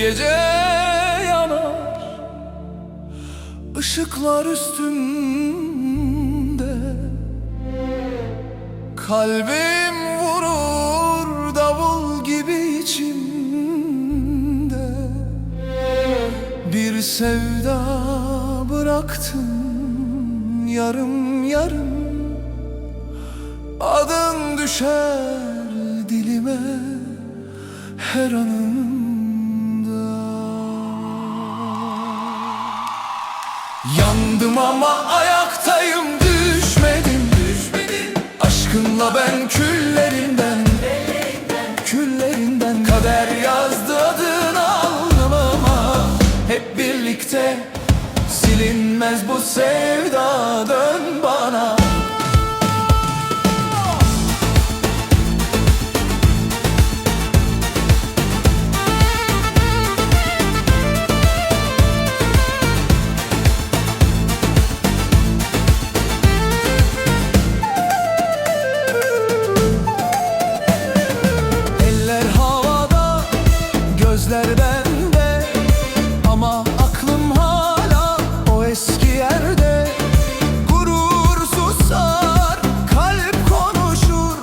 Gece yanar. Işıklar üstümde Kalbim vurur davul gibi içimde. Bir sevda bıraktım yarım yarım. Adın düşer dilime her anımda Yandım ama ayaktayım düşmedim. Düşmedim. Aşkınla ben küllerinden Küllerinden. Kader yazdı adını alnıma. Hep birlikte silinmez bu sevda gözler bende. Ama aklım hala o eski yerde. Gurur susar, kalp konuşur.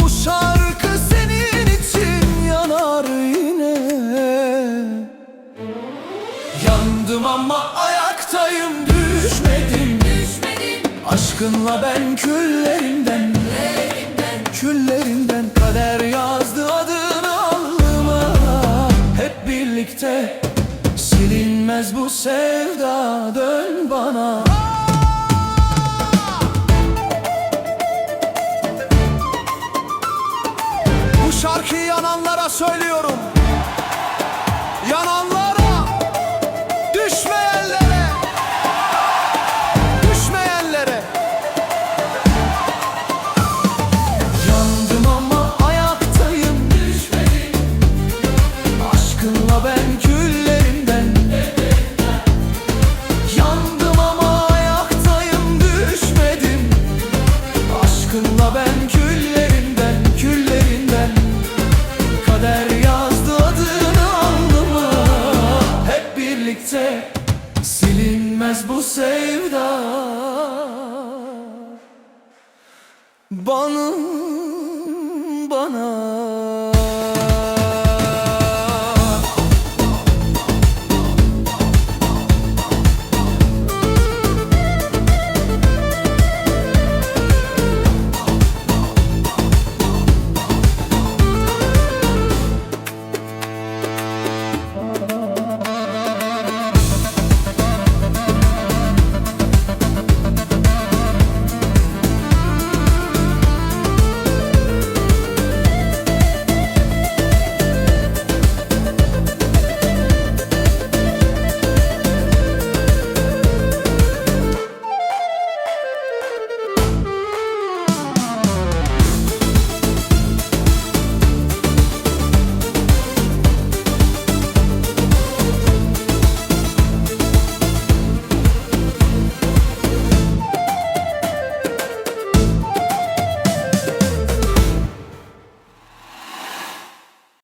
Bu şarkı senin için yanar yine. Yandım ama ayaktayım düşmedim. Aşkınla ben küllerinden. Küllerinden. Kader yazdı birlikte silinmez bu sevda dön bana. Bu şarkıyı yananlara söylüyorum sevda. Bana